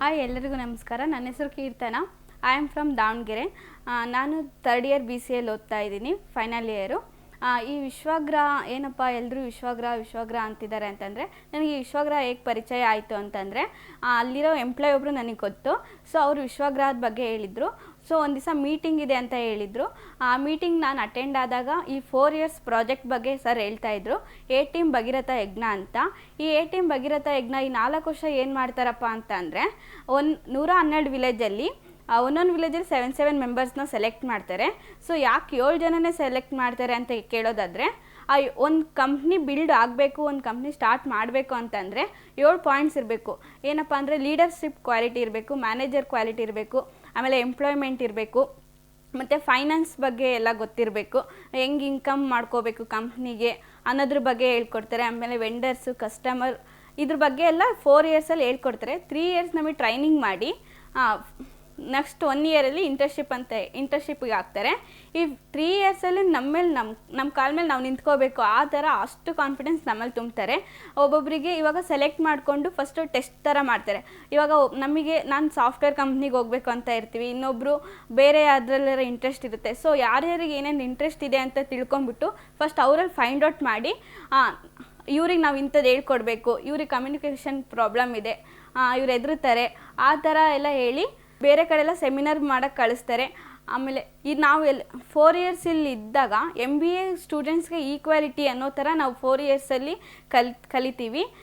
Hi, ಎಲ್ಲರಿಗೂ ನಮಸ್ಕಾರ. ನನ್ನ ಹೆಸರು Keerthana. I am from Davanagere. ನಾನು ತರ್ಡ್ ಇಯರ್ ಬಿ ಸಿ ಎಲ್ಲಿ ಓದ್ತಾ ಇದ್ದೀನಿ ಫೈನಲ್ ಇಯರು ಈ ವಿಶ್ವಗ್ರಹ ಏನಪ್ಪ ಎಲ್ಲರೂ ವಿಶ್ವಗ್ರಹ ವಿಶ್ವಗ್ರಹ ಅಂತಿದ್ದಾರೆ ಅಂತಂದರೆ, ನನಗೆ ಈ ವಿಶ್ವಗ್ರಹ ಹೇಗೆ ಪರಿಚಯ ಆಯಿತು ಅಂತಂದರೆ ಅಲ್ಲಿರೋ ಎಂಪ್ಲಾಯ್ ಒಬ್ಬರು ನನಗೆ ಗೊತ್ತು. ಸೊ ಅವರು ವಿಶ್ವಗ್ರಹದ ಬಗ್ಗೆ ಹೇಳಿದರು. ಸೊ ಒಂದು ದಿವಸ ಮೀಟಿಂಗ್ ಇದೆ ಅಂತ ಹೇಳಿದರು. ಆ ಮೀಟಿಂಗ್ ನಾನು ಅಟೆಂಡ್ ಆದಾಗ ಈ ಫೋರ್ ಇಯರ್ಸ್ ಪ್ರಾಜೆಕ್ಟ್ ಬಗ್ಗೆ ಸರ್ ಹೇಳ್ತಾ ಇದ್ರು. ಎ ಟೀಮ್ ಭಗೀರಥ ಯಜ್ಞ ಅಂತ. ಈ ಎ ಟೀಮ್ ಭಗೀರಥ ಯಜ್ಞ ಈ ನಾಲ್ಕು ವರ್ಷ ಏನು ಮಾಡ್ತಾರಪ್ಪ ಅಂತ ಅಂದರೆ ಒಂದು ನೂರ ಹನ್ನೆರಡು ವಿಲೇಜಲ್ಲಿ ಒಂದೊಂದು ವಿಲೇಜಲ್ಲಿ ಸೆವೆನ್ ಸೆವೆನ್ ಮೆಂಬರ್ಸ್ನ ಸೆಲೆಕ್ಟ್ ಮಾಡ್ತಾರೆ. ಸೊ ಯಾಕೆ ಏಳು ಜನನೇ ಸೆಲೆಕ್ಟ್ ಮಾಡ್ತಾರೆ ಅಂತ ಕೇಳೋದಾದರೆ, ಆ ಒಂದು ಕಂಪ್ನಿ ಬಿಲ್ಡ್ ಆಗಬೇಕು, ಒಂದು ಕಂಪ್ನಿ ಸ್ಟಾರ್ಟ್ ಮಾಡಬೇಕು ಅಂತಂದರೆ ಏಳು ಪಾಯಿಂಟ್ಸ್ ಇರಬೇಕು. ಏನಪ್ಪ ಅಂದರೆ ಲೀಡರ್ಶಿಪ್ ಕ್ವಾಲಿಟಿ ಇರಬೇಕು ಮ್ಯಾನೇಜರ್ ಕ್ವಾಲಿಟಿ ಇರಬೇಕು, ಆಮೇಲೆ ಎಂಪ್ಲಾಯ್ಮೆಂಟ್ ಇರಬೇಕು, ಮತ್ತು ಫೈನಾನ್ಸ್ ಬಗ್ಗೆ ಎಲ್ಲ ಗೊತ್ತಿರಬೇಕು. ಹೆಂಗೆ ಇನ್ಕಮ್ ಮಾಡ್ಕೋಬೇಕು ಕಂಪ್ನಿಗೆ ಅನ್ನೋದ್ರ ಬಗ್ಗೆ ಹೇಳ್ಕೊಡ್ತಾರೆ, ಆಮೇಲೆ ವೆಂಡರ್ಸು ಕಸ್ಟಮರ್ ಇದ್ರ ಬಗ್ಗೆ ಎಲ್ಲ ಫೋರ್ ಇಯರ್ಸಲ್ಲಿ ಹೇಳ್ಕೊಡ್ತಾರೆ. ತ್ರೀ ಇಯರ್ಸ್ ನಮಗೆ ಟ್ರೈನಿಂಗ್ ಮಾಡಿ ನೆಕ್ಸ್ಟ್ ಒನ್ ಇಯರಲ್ಲಿ ಇಂಟರ್ನ್ಶಿಪ್ ಅಂತ ಇಂಟರ್ನ್ಶಿಪ್ಗೆ ಹಾಕ್ತಾರೆ. ಈ ತ್ರೀ ಇಯರ್ಸಲ್ಲಿ ನಮ್ಮ ಮೇಲೆ ನಮ್ಮ ನಮ್ಮ ಕಾಲ ಮೇಲೆ ನಾವು ನಿಂತ್ಕೋಬೇಕು, ಆ ಥರ ಅಷ್ಟು ಕಾನ್ಫಿಡೆನ್ಸ್ ನಮ್ಮಲ್ಲಿ ತುಂಬ್ತಾರೆ. ಒಬ್ಬೊಬ್ಬರಿಗೆ ಇವಾಗ ಸೆಲೆಕ್ಟ್ ಮಾಡಿಕೊಂಡು ಫಸ್ಟು ಟೆಸ್ಟ್ ಥರ ಮಾಡ್ತಾರೆ. ಇವಾಗ ನಮಗೆ, ನಾನು ಸಾಫ್ಟ್ವೇರ್ ಕಂಪ್ನಿಗೆ ಹೋಗಬೇಕು ಅಂತ ಇರ್ತೀವಿ ಇನ್ನೊಬ್ಬರು ಬೇರೆ ಅದರಲ್ಲೆಲ್ಲ ಇಂಟ್ರೆಸ್ಟ್ ಇರುತ್ತೆ. ಸೊ ಯಾರ್ಯಾರಿಗೆ ಏನೇನು ಇಂಟ್ರೆಸ್ಟ್ ಇದೆ ಅಂತ ತಿಳ್ಕೊಂಬಿಟ್ಟು ಫಸ್ಟ್ ಅವರಲ್ಲಿ ಫೈಂಡ್ ಔಟ್ ಮಾಡಿ ಇವ್ರಿಗೆ ನಾವು ಇಂಥದ್ದು ಹೇಳ್ಕೊಡ್ಬೇಕು, ಇವ್ರಿಗೆ ಕಮ್ಯುನಿಕೇಷನ್ ಪ್ರಾಬ್ಲಮ್ ಇದೆ ಇವ್ರು ಎದುರುತ್ತಾರೆ ಆ ಥರ ಎಲ್ಲ ಹೇಳಿ ಬೇರೆ ಕಡೆ ಎಲ್ಲ ಸೆಮಿನಾರ್ ಮಾಡಕ್ಕೆ ಕಳಿಸ್ತಾರೆ. ಆಮೇಲೆ ಈ ನಾವು ಎಲ್ಲಿ ಫೋರ್ ಇಯರ್ಸ್ ಇಲ್ಲಿ ಇದ್ದಾಗ ಎಂ ಬಿ ಎ ಸ್ಟೂಡೆಂಟ್ಸ್ಗೆ ಈಕ್ವಾಲಿಟಿ ಅನ್ನೋ ಥರ ನಾವು ಫೋರ್ ಇಯರ್ಸಲ್ಲಿ ಕಲ್, ಕಲಿತೀವಿ.